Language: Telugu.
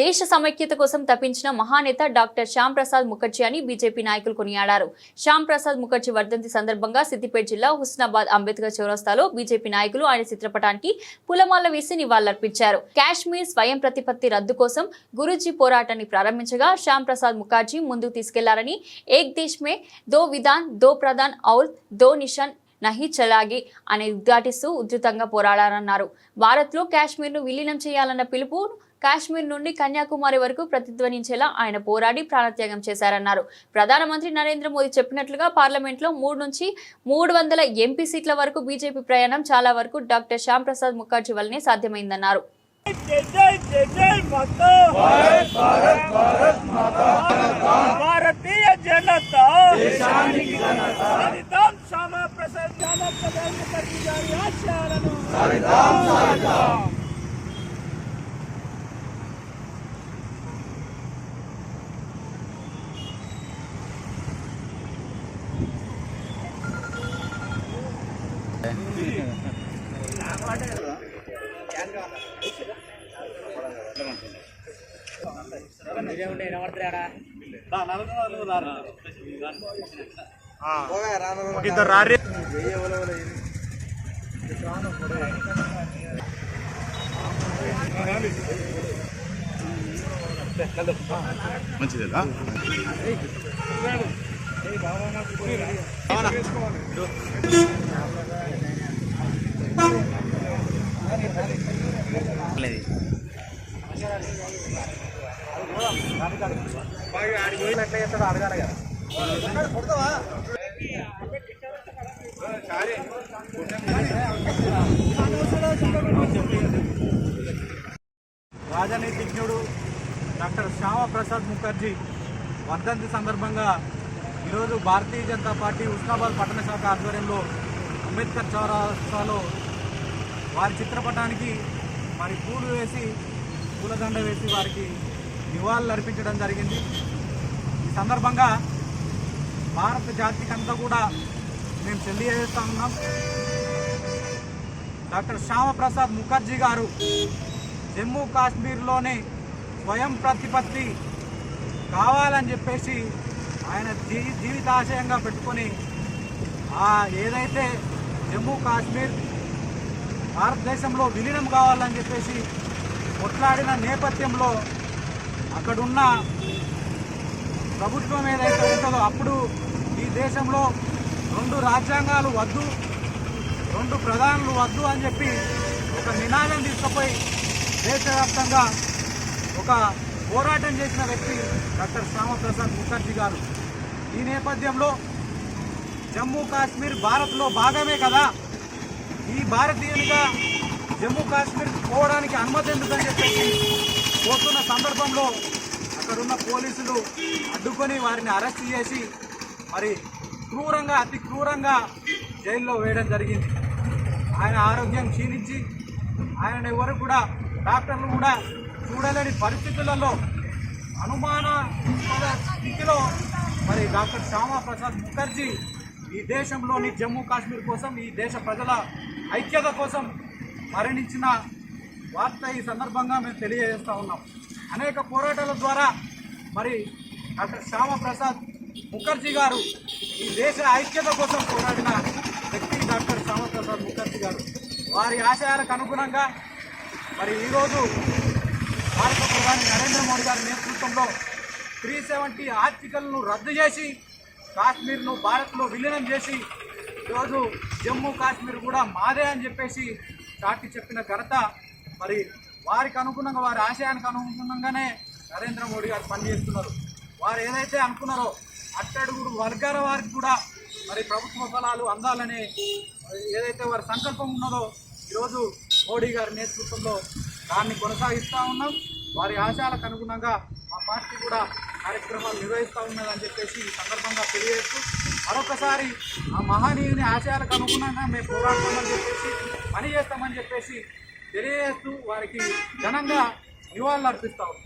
దేశ సమైక్యత కోసం తప్పించిన మహానేత డాక్టర్ శ్యామ్ ప్రసాద్ ముఖర్జీ అని బీజేపీ నాయకులు కొనియాడారు. శ్యామ్ ప్రసాద్ ముఖర్జీ వర్ధంతి సందర్భంగా సిద్దిపేట జిల్లా హుస్నాబాద్ అంబేద్కర్ చౌరస్తాలో బీజేపీ నాయకులు ఆయన చిత్రపటానికి పూలమాల వేసి నివాళులర్పించారు. కాశ్మీర్ స్వయం ప్రతిపత్తి రద్దు కోసం గురూజీ పోరాటాన్ని ప్రారంభించగా శ్యామ్ ప్రసాద్ ముఖర్జీ ముందుకు తీసుకెళ్ళారని ఏక్ దేశ్ మే దో విధాన్ దో ప్రధాన్ ఔల్ దో నిషాన్ నహి చలాగి అని ఉద్ఘాటిస్తూ ఉధృతంగా పోరాడారన్నారు. భారత్లో కాశ్మీర్ను విలీనం చేయాలన్న పిలుపు కాశ్మీర్ నుండి కన్యాకుమారి వరకు ప్రతిధ్వనించేలా ఆయన పోరాడి ప్రాణత్యాగం చేశారన్నారు. ప్రధానమంత్రి నరేంద్ర మోదీ చెప్పినట్లుగా పార్లమెంట్లో మూడు నుంచి మూడు వందల ఎంపీ సీట్ల వరకు బీజేపీ ప్రయాణం చాలా వరకు డాక్టర్ శ్యామ్ ప్రసాద్ ముఖర్జీ వల్లనే సాధ్యమైందన్నారు. సరితాం సరితాం ఇద్దరు రారి మంచిదేనా రాజనీతిజ్ఞుడు డాక్టర్ శ్యామ ప్రసాద్ ముఖర్జీ వర్ధంతి సందర్భంగా ఈరోజు భారతీయ జనతా పార్టీ ఉస్నాబాద్ పట్టణ శాఖ ఆధ్వర్యంలో అంబేద్కర్ చౌరాలో వారి చిత్రపటానికి మరి పూలు వేసి పూలదండ వేసి వారికి నివాళులు అర్పించడం జరిగింది. ఈ సందర్భంగా భారత జాతికంతా కూడా మేము తెలియజేస్తా ఉన్నాం. డాక్టర్ శ్యామప్రసాద్ ముఖర్జీ గారు జమ్మూ కాశ్మీర్లోనే స్వయం ప్రతిపత్తి కావాలని చెప్పేసి ఆయన జీ జీవితాశయంగా పెట్టుకొని ఆ ఏదైతే జమ్మూ కాశ్మీర్ భారతదేశంలో విలీనం కావాలని చెప్పేసి కొట్లాడిన నేపథ్యంలో అక్కడున్న ప్రభుత్వం ఏదైతే ఉంటుందో అప్పుడు ఈ దేశంలో రెండు రాజ్యాంగాలు వద్దు రెండు ప్రధానులు వద్దు అని చెప్పి ఒక నినాదం తీసుకుపోయి దేశవ్యాప్తంగా ఒక పోరాటం చేసిన వ్యక్తి డాక్టర్ శ్యామప్రసాద్ ముఖర్జీ గారు. ఈ నేపథ్యంలో జమ్మూ కాశ్మీర్ భారత్లో భాగమే కదా? ఈ భారతీయునిగా జమ్మూ కాశ్మీర్ పోవడానికి అనుమతి ఎందుకని చెప్పేసి పోతున్న సందర్భంలో అక్కడున్న పోలీసులు అడ్డుకొని వారిని అరెస్ట్ చేసి మరి క్రూరంగా అతి క్రూరంగా జైల్లో వేయడం జరిగింది. ఆయన ఆరోగ్యం క్షీణించి ఆయన ఎవరు కూడా డాక్టర్లు కూడా చూడలేని పరిస్థితులలో అనుమాన స్థితిలో మరి డాక్టర్ శ్యామా ప్రసాద్ ముఖర్జీ ఈ దేశంలోని జమ్మూ కాశ్మీర్ కోసం ఈ దేశ ప్రజల ఐక్యత కోసం మరణించిన వార్త ఈ సందర్భంగా మేము తెలియజేస్తూ ఉన్నాం. అనేక పోరాటాల ద్వారా మరి డాక్టర్ శ్యామా ప్రసాద్ ముఖర్జీ గారు ఈ దేశ ఐక్యత కోసం పోరాడిన వ్యక్తి డాక్టర్ శ్యామప్రసాద్ ముఖర్జీ గారు. వారి ఆశయాలకు అనుగుణంగా మరి ఈరోజు భారత ప్రధాని నరేంద్ర మోడీ గారి నేతృత్వంలో త్రీ సెవెంటీ ఆర్టికల్ను రద్దు చేసి కాశ్మీర్ను భారత్లో విలీనం చేసి ఈరోజు జమ్మూ కాశ్మీర్ కూడా మాదే అని చెప్పేసి చాటి చెప్పిన ఘనత. మరి వారికి అనుగుణంగా వారి ఆశయానికి అనుగుణంగానే నరేంద్ర మోడీ గారు పనిచేస్తున్నారు. వారు ఏదైతే అనుకున్నారో అట్టడుగుడు వర్గాల వారికి కూడా మరి ప్రభుత్వ ఫలాలు అందాలనే ఏదైతే వారి సంకల్పం ఉన్నదో ఈరోజు మోడీ గారి నేతృత్వంలో దాన్ని కొనసాగిస్తూ ఉన్నాం. వారి ఆశయాలకు అనుగుణంగా మా పార్టీ కూడా కార్యక్రమాలు నిర్వహిస్తూ ఉన్నదని చెప్పేసి ఈ సందర్భంగా తెలియజేస్తూ మరొకసారి ఆ మహనీయుని ఆశయాలకు అనుగుణంగా మేము పోరాడతామని చెప్పేసి పని చేస్తామని చెప్పేసి తెలియజేస్తూ వారికి ఘనంగా నివాళులు అర్పిస్తా ఉన్నాం.